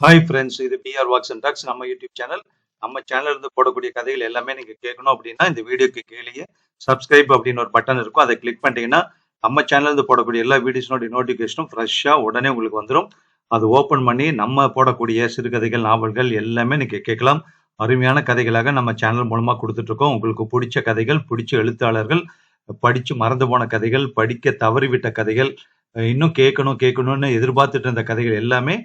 Hi friends இது PR walks and talks நம்ம YouTube channel நம்ம சேனல் இருந்து போடக்கூடிய கதைகள் எல்லாமே நீங்க கேட்கணும் அப்படின்னா இந்த வீடியோக்கு கீழேயே சப்ஸ்கிரைப் அப்படின்னு ஒரு பட்டன் இருக்கும். அதை கிளிக் பண்ணிட்டீங்கன்னா நம்ம சேனல் இருந்து போடக்கூடிய எல்லா வீடியோஸோட நோட்டிஃபிகேஷனும் ஃப்ரெஷ்ஷாக உடனே உங்களுக்கு வந்துடும் அது ஓப்பன் பண்ணி நம்ம போடக்கூடிய சிறுகதைகள் நாவல்கள் எல்லாமே நீங்க கேட்கலாம். அருமையான கதைகளாக நம்ம சேனல் மூலமாக கொடுத்துட்ருக்கோம். உங்களுக்கு பிடிச்ச கதைகள் பிடிச்ச எழுத்தாளர்கள் படித்து மறந்து போன கதைகள் படிக்க தவறிவிட்ட கதைகள் இன்னும் கேட்கணும் கேட்கணும்னு எதிர்பார்த்துட்டு இருந்த கதைகள் எல்லாமே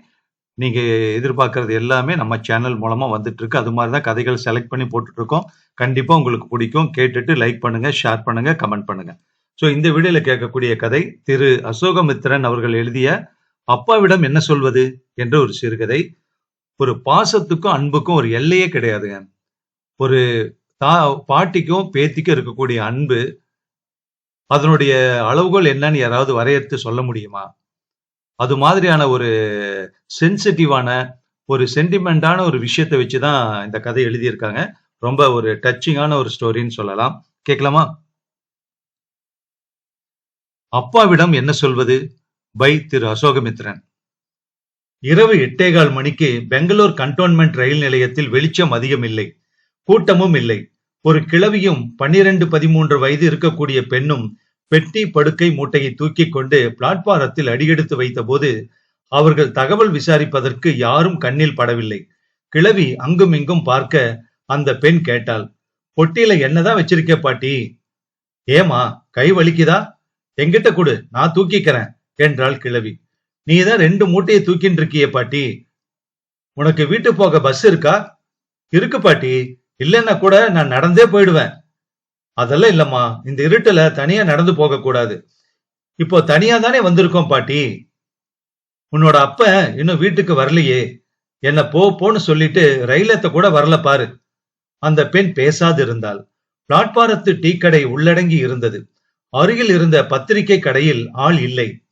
நீங்க எதிர்பார்க்கறது எல்லாமே நம்ம சேனல் மூலமா வந்துட்டு இருக்கு அது மாதிரி தான் கதைகள் செலக்ட் பண்ணி போட்டுட்டு இருக்கோம் கண்டிப்பா உங்களுக்கு பிடிக்கும். கேட்டுட்டு லைக் பண்ணுங்க ஷேர் பண்ணுங்க கமெண்ட் பண்ணுங்க. ஸோ இந்த வீடியோல கேட்கக்கூடிய கதை திரு அசோகமித்திரன் அவர்கள் எழுதிய அப்பாவிடம் என்ன சொல்வது என்ற ஒரு சிறுகதை. ஒரு பாசத்துக்கும் அன்புக்கும் ஒரு எல்லையே கிடையாதுங்க. ஒரு தா பாட்டிக்கும் பேத்திக்கும் இருக்கக்கூடிய அன்பு அதனுடைய அளவுகோல் என்னன்னு யாராவது வரையறுத்து சொல்ல முடியுமா? அது மாதிரியான ஒரு சென்சிட்டிவான ஒரு சென்டிமெண்டான ஒரு விஷயத்தை வச்சுதான் இந்த கதை எழுதியிருக்காங்க. ரொம்ப ஒரு டச்சிங்கான ஒரு ஸ்டோரின்னு சொல்லலாம். கேட்கலாமா? அப்பாவிடம் என்ன சொல்வது? பை திரு அசோகமித்ரன். இரவு எட்டேகால் மணிக்கு பெங்களூர் கண்டோன்மெண்ட் ரயில் நிலையத்தில் வெளிச்சம் அதிகம் இல்லை கூட்டமும் இல்லை. ஒரு கிழவியும் பன்னிரண்டு பதிமூன்று வயது இருக்கக்கூடிய பெண்ணும் பெட்டி படுக்கை மூட்டையை தூக்கி கொண்டு பிளாட்பாரத்தில் அடியெடுத்து வைத்தபோது அவர்கள் தகவல் விசாரிப்பதற்கு யாரும் கண்ணில் படவில்லை. கிழவி அங்கும் இங்கும் பார்க்க அந்த பெண் கேட்டாள் பொட்டியில என்னதான் வச்சிருக்க பாட்டி? ஏமா கை வலிக்குதா? எங்கிட்ட கொடு நான் தூக்கிக்கிறேன் என்றாள் கிழவி. நீதான் ரெண்டு மூட்டையை தூக்கின்னு இருக்கிய பாட்டி. உனக்கு வீட்டு போக பஸ் இருக்கா? இருக்கு பாட்டி. இல்லைன்னா கூட நான் நடந்தே போயிடுவேன். அதெல்லாம் இல்லம்மா. இந்த இருட்டுல தனியா நடந்து போக கூடாது. இப்போ தனியா தானே வந்திருக்கோம் பாட்டி. உன்னோட அப்ப இன்னும் வீட்டுக்கு வரலையே. என்ன போ போன்னு சொல்லிட்டு ரயிலத்த கூட வரல பாரு. அந்த பெண் பேசாது இருந்தால் பிளாட்பாரத்து டீ கடை உள்ளடங்கி இருந்தது. அருகில் இருந்த பத்திரிகை கடையில் ஆள் இல்லை.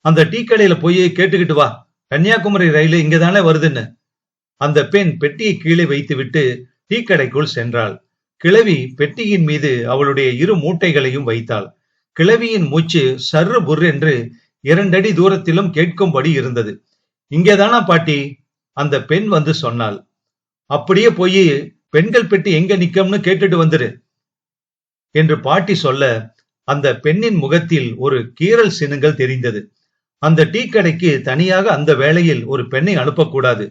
அந்த டீ கடையில போய் கேட்டுக்கிட்டு வா. கன்னியாகுமரி ரயில் இங்கதானே வருதுன்னு. அந்த பெண் பெட்டியை கீழே வைத்துவிட்டு டீ கடைக்குள் சென்றாள். கிழவி பெட்டியின் மீது அவளுடைய இரு மூட்டைகளையும் வைத்தாள். கிழவியின் மூச்சு சர்ரு புர் என்று இரண்டடி தூரத்திலும் கேட்கும்படி இருந்தது. இங்கேதானா பாட்டி? அந்த பெண் வந்து சொன்னாள். அப்படியே போய் பெண்கள் பெட்டி எங்க நிக்கம்னு கேட்டுட்டு வந்துரு என்று பாட்டி சொல்ல அந்த பெண்ணின் முகத்தில் ஒரு கீறல் சினுங்கள் தெரிந்தது. அந்த டீ கடைக்கு தனியாக அந்த வேளையில் ஒரு பெண்ணை அனுப்பக்கூடாது.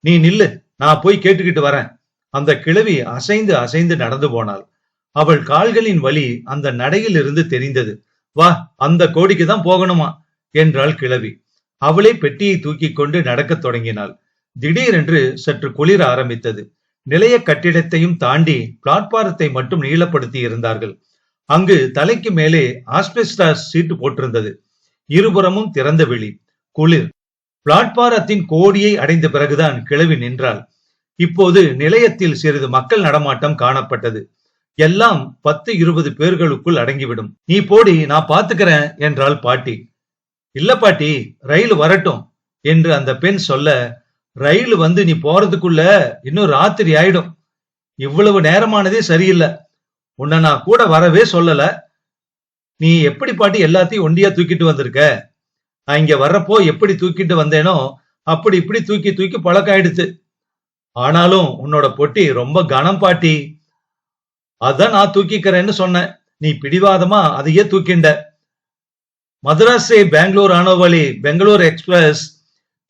நீ நில்லு நான் போய் கேட்டுக்கிட்டு வரேன். அந்த கிழவி அசைந்து அசைந்து நடந்து போனாள். அவள் கால்களின் வலி அந்த நடையில் இருந்து தெரிந்தது. வா அந்த கோடிக்கு தான் போகணுமா? என்றாள் கிழவி. அவளே பெட்டியை தூக்கி கொண்டு நடக்கத் தொடங்கினாள். திடீரென்று சற்று குளிர ஆரம்பித்தது. நிலைய கட்டிடத்தையும் தாண்டி பிளாட்பாரத்தை மட்டும் நீளப்படுத்தி இருந்தார்கள். அங்கு தலைக்கு மேலே ஆஸ்பெஸ்டாஸ் சீட்டு போட்டிருந்தது. இருபுறமும் திறந்த வெளி குளிர். பிளாட்பாரத்தின் கோடியை அடைந்த பிறகுதான் கிழவி நின்றாள். இப்போது நிலையத்தில் சிறிது மக்கள் நடமாட்டம் காணப்பட்டது. எல்லாம் பத்து இருபது பேர்களுக்குள் அடங்கிவிடும். நீ போடி நான் பாத்துக்கிறேன் என்றாள் பாட்டி. இல்ல பாட்டி ரயில் வரட்டும் என்று அந்த பெண் சொல்ல ரயில் வந்து நீ போறதுக்குள்ள இன்னும் ராத்திரி ஆயிடும். இவ்வளவு நேரமானதே சரியில்லை. உன்னை நான் கூட வரவே சொல்லல. நீ எப்படி பாட்டி எல்லாத்தையும் ஒண்டியா தூக்கிட்டு வந்திருக்க? நான் இங்க வர்றப்போ எப்படி தூக்கிட்டு வந்தேனோ அப்படி இப்படி தூக்கி தூக்கி பழக்கம் ஆயிடுச்சு ஆனாலும் உன்னோட பொட்டி ரொம்ப கனம் பாட்டி. அதான் நான் தூக்கிக்கிறேன்னு சொன்னேன் நீ பிடிவாதமா அதையே தூக்கிண்ட. மதுராஸே பெங்களூர் ஆனோவழி பெங்களூர் எக்ஸ்பிரஸ்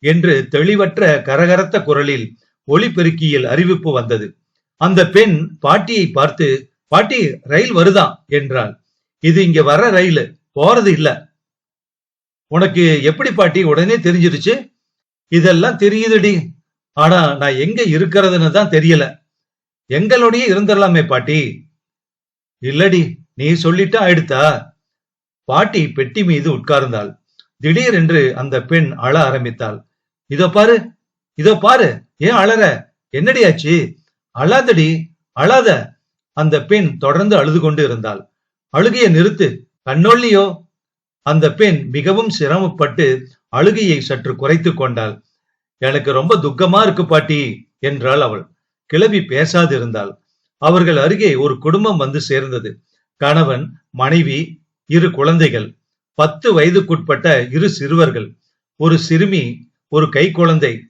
என்று தெளிவற்ற கரகரத்த குரலில் ஒளிபெருக்கியில் அறிவிப்பு வந்தது. அந்த பெண் பாட்டியை பார்த்து பாட்டி ரயில் வருதாம் என்றாள். இது இங்க வர ரயில். போறது இல்ல. உனக்கு எப்படி பாட்டி? உடனே தெரிஞ்சிருச்சு? இதெல்லாம் தெரியுதுடி. ஆனா நான் எங்க இருக்கிறதுன்னு தான் தெரியல. எங்களுடைய இருந்துடலாமே பாட்டி. இல்லடி நீ சொல்லிட்டு ஆயிடுத்தா பாட்டி பெட்டி மீது உட்கார்ந்தாள். திடீரென்று அந்த பெண் அழ ஆரம்பித்தாள். இதோ பாரு இதோ பாரு ஏன் அழற? என்னடியாச்சு அழாதடி அழாத. அந்த பெண் தொடர்ந்து அழுது கொண்டு இருந்தாள். அழுகைய நிறுத்து கண்ணொல்லியோ? அந்த பெண் மிகவும் சிரமப்பட்டு அழுகையை சற்று குறைத்து கொண்டாள். எனக்கு ரொம்ப துக்கமா இருக்கு பாட்டி என்றாள் அவள். கிளவி பேசாதிருந்தாள். அவர்கள் அருகே ஒரு குடும்பம் வந்து சேர்ந்தது. கணவன் மனைவி இரு குழந்தைகள் பத்து வயதுக்குட்பட்ட இரு சிறுவர்கள் ஒரு சிறுமி ஒரு கை குழந்தை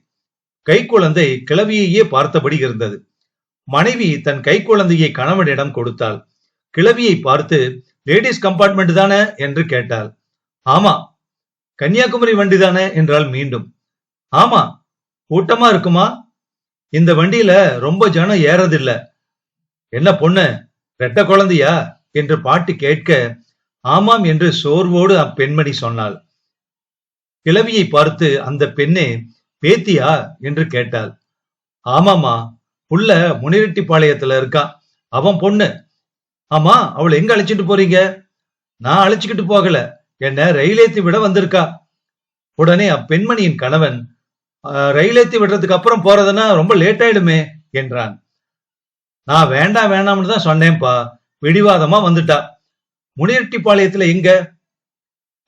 கைக்குழந்தை கிளவியையே பார்த்தபடி இருந்தது. மனைவி தன் கை குழந்தையை கணவனிடம் கொடுத்தாள். கிளவியை பார்த்து லேடிஸ் கம்பார்ட்மெண்ட் தானே? என்று கேட்டாள். ஆமா கன்னியாகுமரி வண்டி தானே? என்றால் மீண்டும். ஆமா கூட்டமா இருக்குமா? இந்த வண்டியில ரொம்ப ஜனம் ஏறதில்ல. என்ன பொண்ணு ரெட்ட குழந்தையா? என்று பாட்டி கேட்க ஆமாம் என்று சோர்வோடு அப்பெண்மணி சொன்னாள். கிழவியை பார்த்து அந்த பெண்ணே பேத்தியா? என்று கேட்டாள். ஆமாமா புள்ள முனிரெட்டிப்பாளையத்துல இருக்கா. அவன் பொண்ணு. ஆமா அவளை எங்க அழைச்சிட்டு போறீங்க? நான் அழைச்சுக்கிட்டு போகல. என்ன ரயிலேத்தி விட வந்திருக்கா. உடனே அப்பெண்மணியின் கணவன் ரயிலேத்தி விடுறதுக்கு அப்புறம் போறதுன்னா ரொம்ப லேட் ஆயிடுமே என்றான். நான் வேண்டாம் வேண்டாம்னு தான் சொன்னேன்ப்பா பிடிவாதமா வந்துட்டா. முனியட்டிப்பாளையத்துல எங்க?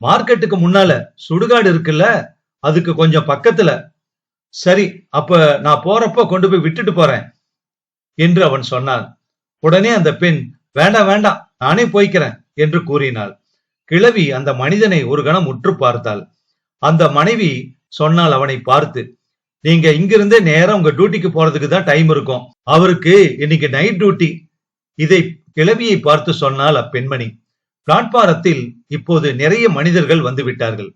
மார்க்கெட்டுக்கு முன்னால சுடுகாடு இருக்குல்ல அதுக்கு கொஞ்சம் பக்கத்துல. சரி அப்ப நான் போறப்ப கொண்டு போய் விட்டுட்டு போறேன் என்று அவன் சொன்னான் உடனே அந்த பெண் வேண்டாம் வேண்டாம் நானே போய்க்கிறேன் என்று கூறினாள். கிழவி அந்த மனிதனை ஒரு கணம் உற்று பார்த்தாள். அந்த மனைவி சொன்னால் அவனை பார்த்து நீங்க இங்கிருந்து நேரம் உங்க டியூட்டிக்கு போறதுக்கு தான் டைம் இருக்கும். அவருக்கு இன்னைக்கு நைட் டியூட்டி இதை கிளவியை பார்த்து சொன்னால் அப்பெண்மணி பிளாட்பாரத்தில் இப்போது நிறைய மனிதர்கள் வந்து விட்டார்கள்.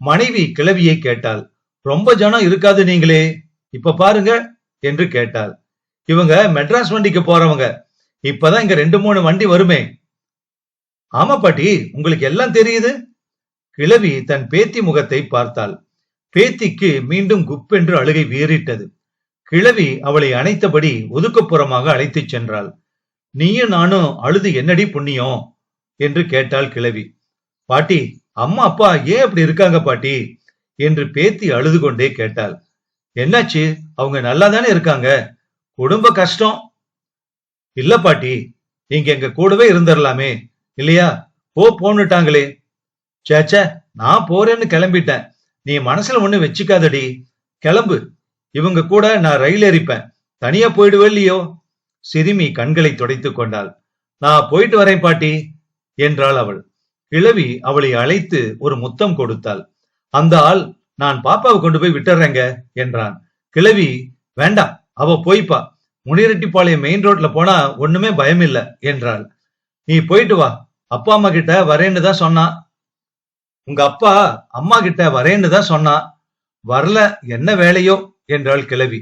மனைவி கிளவியை கேட்டாள் ரொம்ப ஜனம் இருக்காது நீங்களே இப்ப பாருங்க என்று கேட்டாள். இவங்க மெட்ராஸ் வண்டிக்கு போறவங்க இப்பதான் இங்க ரெண்டு மூணு வண்டி வருமே. ஆமா பாட்டி உங்களுக்கு எல்லாம் தெரியுது? கிழவி தன் பேத்தி முகத்தை பார்த்தாள். பேத்திக்கு மீண்டும் குப்பென்று அழுகை வீறிட்டது. கிழவி அவளை அணைத்தபடி ஒதுக்கப்புறமாக அழைத்துச் சென்றாள். நீயும் நானும் அழுது என்னடி புண்ணியம்? என்று கேட்டாள் கிழவி. பாட்டி அம்மா அப்பா ஏன் அப்படி இருக்காங்க பாட்டி? என்று பேத்தி அழுது கொண்டே கேட்டாள். என்னாச்சு? அவங்க நல்லா தானே இருக்காங்க? குடும்ப கஷ்டம். இல்ல பாட்டி நீங்க எங்க கூடவே இருந்துடலாமே இல்லையா? போ போன்னுட்டாங்களே. சேச்ச நான் போறேன்னு கிளம்பிட்டேன். நீ மனசுல ஒண்ணு வச்சுக்காதடி. கிளம்பு. இவங்க கூட நான் ரயில் ஏறிப்பேன். தனியா போயிடுவே இல்லையோ? சிறுமி கண்களை துடைத்துக் கொண்டாள். நான் போயிட்டு வரேன் பாட்டி என்றாள் அவள். கிழவி அவளை அழைத்து ஒரு முத்தம் கொடுத்தாள். அந்த ஆள் நான் பாப்பாவை கொண்டு போய் விட்டுறேங்க என்றான். கிழவி வேண்டாம் அவ போய்ப்பா முனிரெட்டிப்பாளையம் மெயின் ரோட்ல போனா ஒண்ணுமே பயம் இல்ல என்றாள். நீ போயிட்டு வா. அப்பா அம்மா கிட்ட வரேன்னு தான் சொன்னான் உங்க அப்பா அம்மா கிட்ட வரேன்னு தான் சொன்னா வரல என்ன வேலையோ? என்றாள் கிழவி.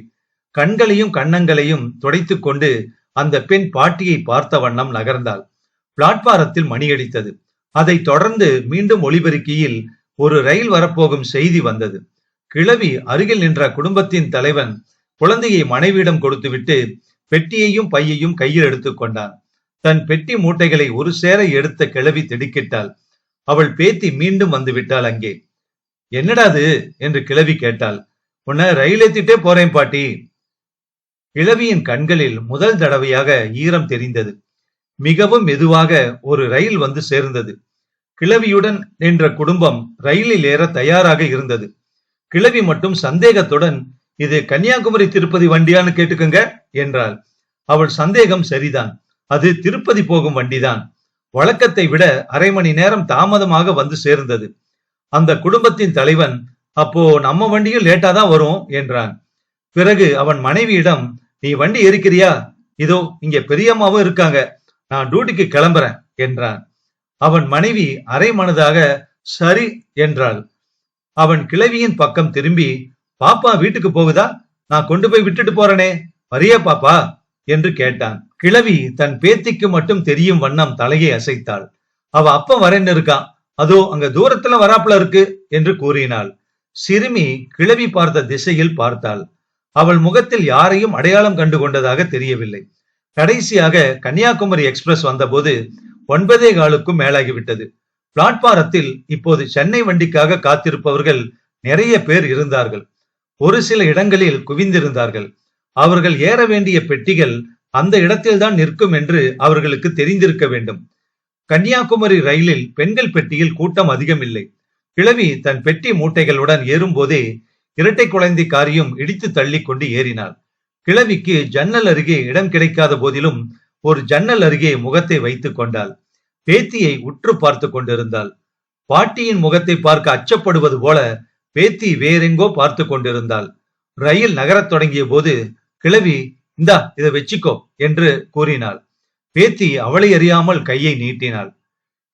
கண்களையும் கண்ணங்களையும் துடைத்து கொண்டு அந்த பெண் பாட்டியை பார்த்த வண்ணம் நகர்ந்தாள். பிளாட்பாரத்தில் மணியடித்தது அதைத் தொடர்ந்து மீண்டும் ஒளிபெருக்கியில் ஒரு ரயில் வரப்போகும் செய்தி வந்தது. கிழவி அருகில் நின்ற குடும்பத்தின் தலைவன் குழந்தையை மனைவியிடம் கொடுத்துவிட்டு பெட்டியையும் பையையும் கையில் எடுத்துக்கொண்டான் தன் பெட்டி மூட்டைகளை ஒரு சேர எடுத்த கிழவி திடுக்கிட்டாள். அவள் பேத்தி மீண்டும் வந்து விட்டாள் அங்கே என்னடாது என்று கிழவி கேட்டாள். உன்னை ரயில் ஏத்திட்டே போறேன் பாட்டி. கிழவியின் கண்களில் முதல் தடவையாக ஈரம் தெரிந்தது. மிகவும் மெதுவாக ஒரு ரயில் வந்து சேர்ந்தது. கிழவியுடன் நின்ற குடும்பம் ரயிலில் ஏற தயாராக இருந்தது. கிழவி மட்டும் சந்தேகத்துடன் இது கன்னியாகுமரி திருப்பதி வண்டியான்னு கேட்டுக்கங்க என்றாள். அவள் சந்தேகம் சரிதான். அது திருப்பதி போகும் வண்டிதான். வழக்கத்தை விட அரை மணி நேரம் தாமதமாக வந்து சேர்ந்தது. அந்த குடும்பத்தின் தலைவன் அப்போ நம்ம வண்டியும் லேட்டா தான் வரும் என்றான். பிறகு அவன் மனைவியிடம் நீ வண்டி எரிக்கிறியா இதோ இங்க பெரியம்மாவும் இருக்காங்க. நான் டியூட்டிக்கு கிளம்புறேன் என்றான். அவன் மனைவி அரை மனதாக சரி என்றாள். அவன் கிழவியின் பக்கம் திரும்பி பாப்பா வீட்டுக்கு போகுதா? நான் கொண்டு போய் விட்டுட்டு போறேனே. வரியா பாப்பா? என்று கேட்டான். கிழவி தன் பேத்திக்கு மட்டும் தெரியும் வண்ணம் தலையை அசைத்தாள். அவ அப்ப வரேன்னு இருக்கான் அதோ அங்க தூரத்துல வராப்புல இருக்கு என்று கூறினாள். சிறுமி கிழவி பார்த்த திசையில் பார்த்தாள். அவள் முகத்தில் யாரையும் அடையாளம் கண்டு கொண்டதாக தெரியவில்லை. கடைசியாக கன்னியாகுமரி எக்ஸ்பிரஸ் வந்தபோது ஒன்பதே காலுக்கும் மேலாகிவிட்டது. பிளாட்பாரத்தில் இப்போது சென்னை வண்டிக்காக காத்திருப்பவர்கள் நிறைய பேர் இருந்தார்கள். ஒரு சில இடங்களில் குவிந்திருந்தார்கள். அவர்கள் ஏற வேண்டிய பெட்டிகள் அந்த இடத்தில்தான் நிற்கும் என்று அவர்களுக்கு தெரிந்திருக்க வேண்டும். கன்னியாகுமரி ரயிலில் பெண்கள் பெட்டியில் கூட்டம் அதிகமில்லை. கிழவி தன் பெட்டி மூட்டைகளுடன் ஏறும்போதே இரட்டை குழந்தை காரியும் இடித்து தள்ளி கொண்டு ஏறினாள். கிழவிக்கு ஜன்னல் அருகே இடம் கிடைக்காத போதிலும் ஒரு ஜன்னல் அருகே முகத்தை வைத்துக் கொண்டாள். பேத்தியை உற்று பார்த்து கொண்டிருந்தாள். பாட்டியின் முகத்தை பார்க்க அச்சப்படுவது போல பேத்தி வேறெங்கோ பார்த்து கொண்டிருந்தாள். ரயில் நகரத் தொடங்கிய போது கிழவி இந்தா இதை வச்சுக்கோ என்று கூறினாள். பேத்தி அவளை அறியாமல் கையை நீட்டினாள்.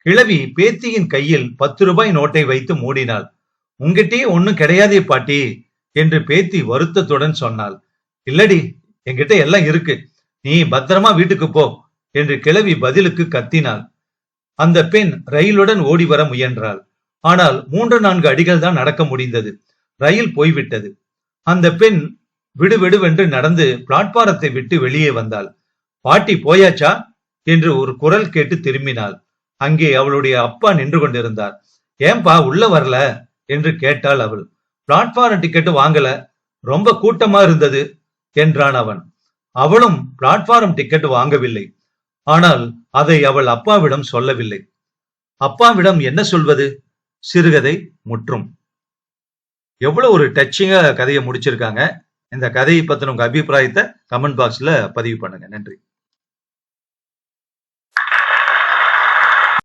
கிழவி பேத்தியின் கையில் பத்து ரூபாய் நோட்டை வைத்து மூடினாள். உங்கிட்டயே ஒண்ணும் கிடையாதே பாட்டி என்று பேத்தி வருத்தத்துடன் சொன்னாள். இல்லடி என்கிட்ட எல்லாம் இருக்கு. நீ பத்திரமா வீட்டுக்கு போ என்று கிழவி பதிலுக்கு கத்தினாள். அந்த பெண் ரயிலுடன் ஓடி வர முயன்றாள். ஆனால் மூன்று நான்கு அடிகள் தான் நடக்க முடிந்தது. ரயில் போய்விட்டது. அந்த பெண் விடுவிடுவென்று நடந்து பிளாட்பாரத்தை விட்டு வெளியே வந்தாள். பாட்டி போயாச்சா? என்று ஒரு குரல் கேட்டு திரும்பினாள். அங்கே அவளுடைய அப்பா நின்று கொண்டிருந்தார். ஏன்பா உள்ள வரல? என்று கேட்டாள் அவள். பிளாட்பாரம் டிக்கெட் வாங்கல. ரொம்ப கூட்டமா இருந்தது என்றான் அவன். அவளும் பிளாட்பாரம் டிக்கெட் வாங்கவில்லை. ஆனால் அதை அவள் அப்பாவிடம் சொல்லவில்லை. அப்பாவிடம் என்ன சொல்வது? சிறுகதை முற்றும். எவ்வளவு ஒரு டச்சிங்கா கதையை முடிச்சிருக்காங்க. இந்த கதையை பற்றின உங்கள் அபிப்பிராயத்தை கமெண்ட் பாக்ஸ்ல பதிவு பண்ணுங்க. நன்றி.